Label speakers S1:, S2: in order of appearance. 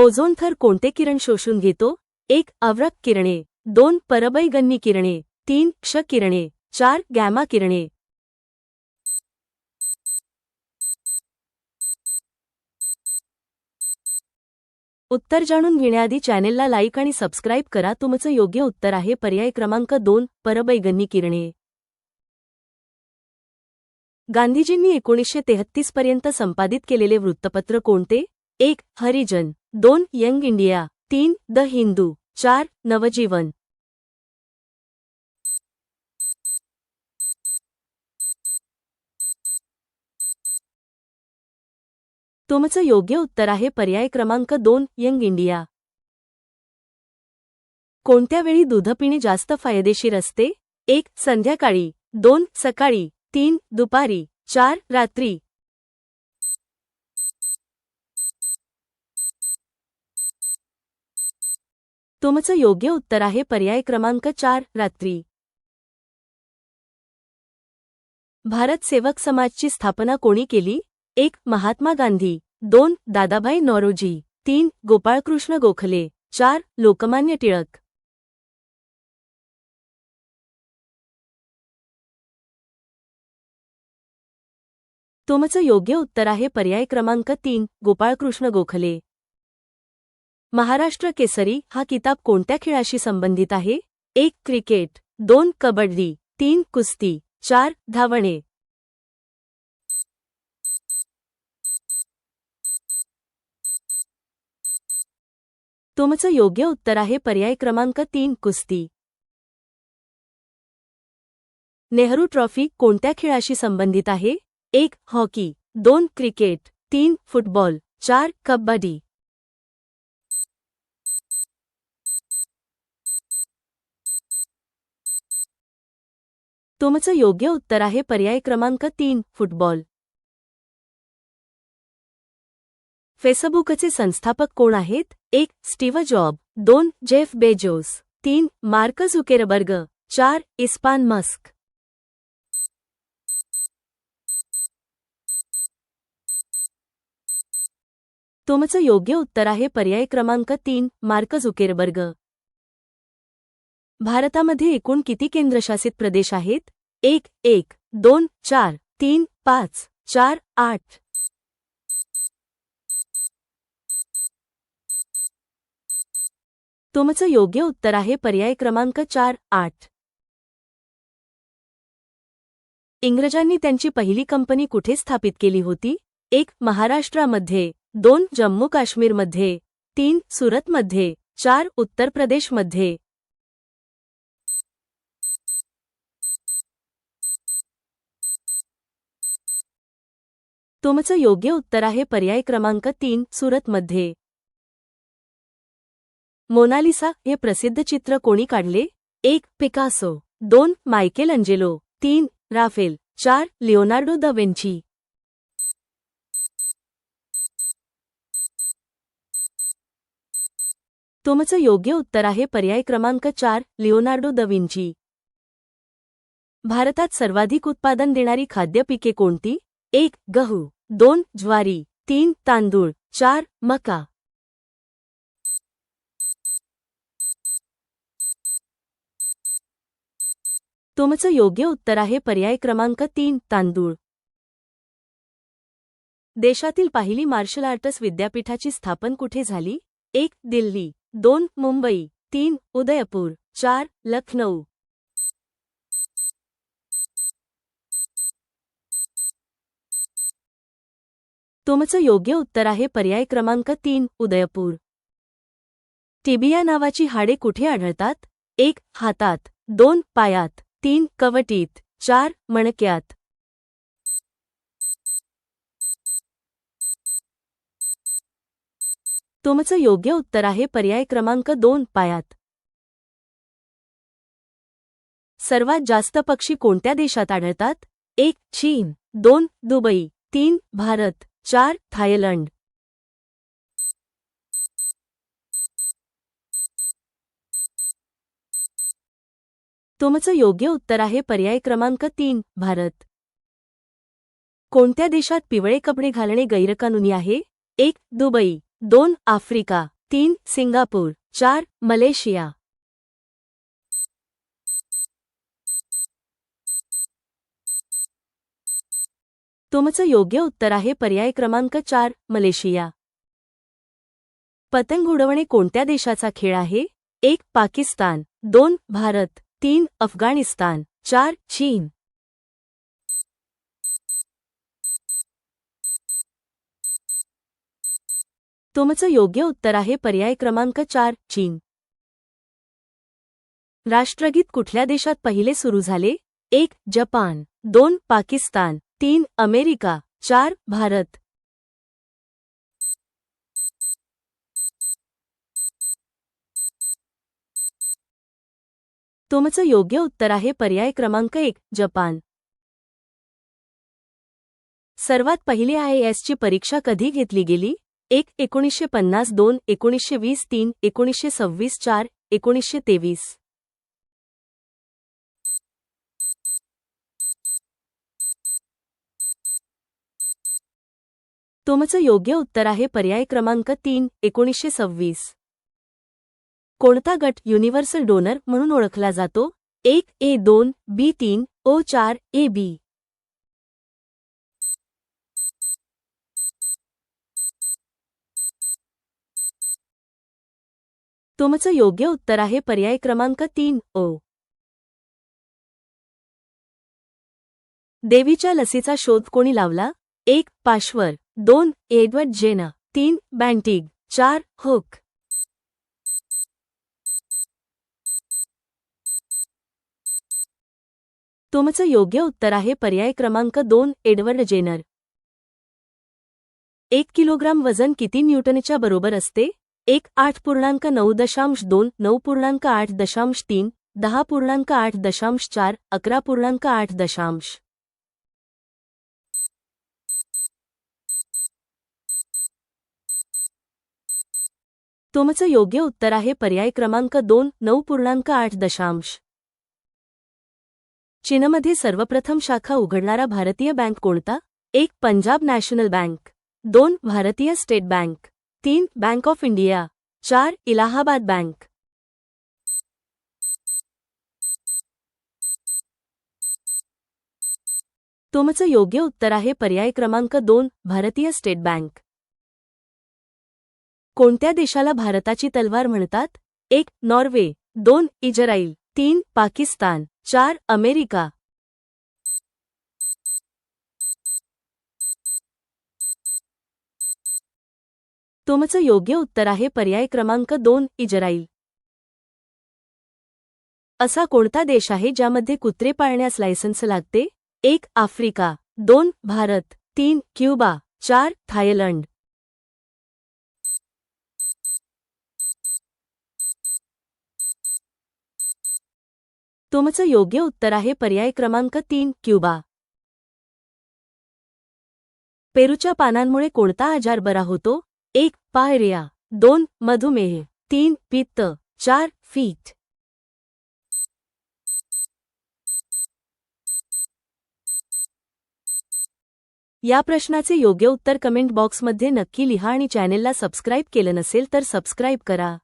S1: Ozone थर कोणते किरण शोषून घेतो? एक अव्रक किरणे. दोन परबैगन्नी किरणे. तीन क्ष किरणे. चार गॅमा किरणे. उत्तर जाणून घेण्याआधी चॅनेलला लाईक आणि सबस्क्राईब करा. तुमचं योग्य उत्तर आहे. पर्याय क्रमांक दोन परबैगन्नी किरणे. गांधीजींनी एकोणीसशे तेहत्तीस पर्यंत संपादित केलेले वृत्तपत्र कोणते? एक हरिजन. दोन यंग इंडिया तीन द हिंदू चार नवजीवन. तुमचं योग्य उत्तर आहे पर्याय क्रमांक दोन यंग इंडिया. कोणत्या वेळी दूध पिणे जास्त फायदेशीर असते? एक संध्याकाळी दोन सकाळी तीन दुपारी चार रात्री. तुमचं योग्य उत्तर आहे पर्याय क्रमांक चार रात्री. भारत सेवक समाजची स्थापना कोणी केली? एक महात्मा गांधी. दोन दादाभाई नौरोजी. तीन गोपाळकृष्ण गोखले. चार लोकमान्य टिळक. तुमचं योग्य उत्तर आहे पर्याय क्रमांक तीन गोपाळकृष्ण गोखले. महाराष्ट्र केसरी हा किताब कोणत्या खेळाशी संबंधित आहे? एक क्रिकेट. दोन कबड्डी. तीन कुस्ती. चार धावणे. तुमचं योग्य उत्तर आहे पर्याय क्रमांक तीन कुस्ती. नेहरू ट्रॉफी कोणत्या खेळाशी संबंधित आहे? एक हॉकी. दोन क्रिकेट. तीन फुटबॉल. चार कबड्डी. तुमचं योग्य उत्तर आहे पर्याय क्रमांक तीन फुटबॉल. फेसबुकचे संस्थापक कोण आहेत? एक स्टीव जॉब. दोन जेफ बेजोस. तीन मार्क झुकेरबर्ग. चार इस्पान मस्क. तुमचं योग्य उत्तर आहे पर्याय क्रमांक तीन मार्क झुकेरबर्ग. भारतामध्ये एकूण किती केंद्रशासित प्रदेश आहेत? एक एक दोन चार तीन पाच चार आठ. तुमचं योग्य उत्तर आहे पर्याय क्रमांक चार आठ. इंग्रजांनी त्यांची पहिली कंपनी कुठे स्थापित केली होती? एक महाराष्ट्रामध्ये. दोन जम्मू काश्मीरमध्ये. तीन सुरतमध्ये. चार उत्तर प्रदेशमध्ये. तुमचं योग्य उत्तर आहे पर्याय क्रमांक तीन सुरतमध्ये. मोनालिसा हे प्रसिद्ध चित्र कोणी काढले? एक पिकासो. दोन मायकेल अंजेलो. तीन राफेल. चार लिओनार्डो द वेंची. तुमचं योग्य उत्तर आहे पर्याय क्रमांक चार लिओनार्डो द विंची. भारतात सर्वाधिक उत्पादन देणारी खाद्य पिके कोणती? एक गहू दोन ज्वारी तीन तांदूळ चार मका. तुमचं योग्य उत्तर आहे पर्याय क्रमांक तीन तांदूळ. देशातील पहिली मार्शल आर्ट्स विद्यापीठाची स्थापन कुठे झाली? एक दिल्ली दोन मुंबई तीन उदयपूर चार लखनौ तुमचं योग्य उत्तर आहे पर्याय क्रमांक तीन उदयपूर. टिबिया नावाची हाडे कुठे आढळतात? एक हातात. दोन पायात. तीन कवटीत. चार मणक्यात. तुमचं योग्य उत्तर आहे पर्याय क्रमांक दोन पायात. सर्वात जास्त पक्षी कोणत्या देशात आढळतात? एक चीन. दोन दुबई. तीन भारत. चार थायलंड. तुमचं योग्य उत्तर आहे पर्याय क्रमांक तीन भारत. कोणत्या देशात पिवळे कपडे घालणे गैरकानूनी आहे? एक दुबई. दोन आफ्रिका. तीन सिंगापूर. चार मलेशिया. तुमचं योग्य उत्तर आहे पर्याय क्रमांक चार मलेशिया. पतंग उडवणे कोणत्या देशाचा खेळ आहे? एक पाकिस्तान. दोन भारत. तीन अफगाणिस्तान. चार चीन. तुमचं योग्य उत्तर आहे पर्याय क्रमांक चार चीन. राष्ट्रगीत कुठल्या देशात पहिले सुरू झाले? एक जपान. दोन पाकिस्तान. तीन अमेरिका चार भारत. तुमचं योग्य उत्तर आहे पर्याय क्रमांक एक जपान. सर्वात पहिली आय एसची परीक्षा कधी घेतली गेली? एक एकोणीसशे पन्नास दोन एकोणीसशे वीस तीन एकोणीसशे सव्वीस चार एकोणीसशे तेवीस. तुमचं योग्य उत्तर आहे पर्याय क्रमांक तीन एकोणीसशे सव्वीस. कोणता गट युनिव्हर्सल डोनर म्हणून ओळखला जातो? एक ए दोन बी तीन ओ चार ए बी. तुमचं योग्य उत्तर आहे पर्याय क्रमांक तीन ओ. देवीच्या लसीचा शोध कोणी लावला? एक पाश्वर. दोन एडवर्ड जेना तीन बँटिग. चार हुक. तुमचं योग्य उत्तर आहे पर्याय क्रमांक दोन एडवर्ड जेनर. एक किलोग्राम वजन किती न्यूटनच्या बरोबर असते? एक आठ पूर्णांक नऊ दशांश दोन नऊ पूर्णांक आठ दशांश तीन दहा पूर्णांक आठ दशांश चार अकरा पूर्णांक आठ दशांश. तुमचं योग्य उत्तर आहे पर्याय क्रमांक दोन नऊ पूर्णांक आठ दशांश. चीनमध्ये सर्वप्रथम शाखा उघडणारा भारतीय बँक कोणता? एक पंजाब नॅशनल बँक. दोन भारतीय स्टेट बँक. तीन बँक ऑफ इंडिया. चार इलाहाबाद बँक. तुमचं योग्य उत्तर आहे पर्याय क्रमांक दोन भारतीय स्टेट बँक. कोणत्या देशाला भारताची तलवार म्हणतात? एक नॉर्वे. दोन इजराईल. तीन पाकिस्तान. चार अमेरिका. तुमचं योग्य उत्तर आहे पर्याय क्रमांक दोन इजराईल. असा कोणता देश आहे ज्यामध्ये कुत्रे पाळण्यास लायसन्स लागते? एक आफ्रिका. दोन भारत. तीन क्युबा. चार थायलंड. तुमचं योग्य उत्तर आहे पर्याय क्रमांक तीन क्युबा. पेरूच्या पानांमुळे कोणता आजार बरा होतो? एक पायरिया दोन मधुमेह. तीन पित्त. चार फीट. या प्रश्नाचे योग्य उत्तर कमेंट बॉक्समध्ये नक्की लिहा आणि चॅनेलला सबस्क्राईब केलं नसेल तर सबस्क्राईब करा.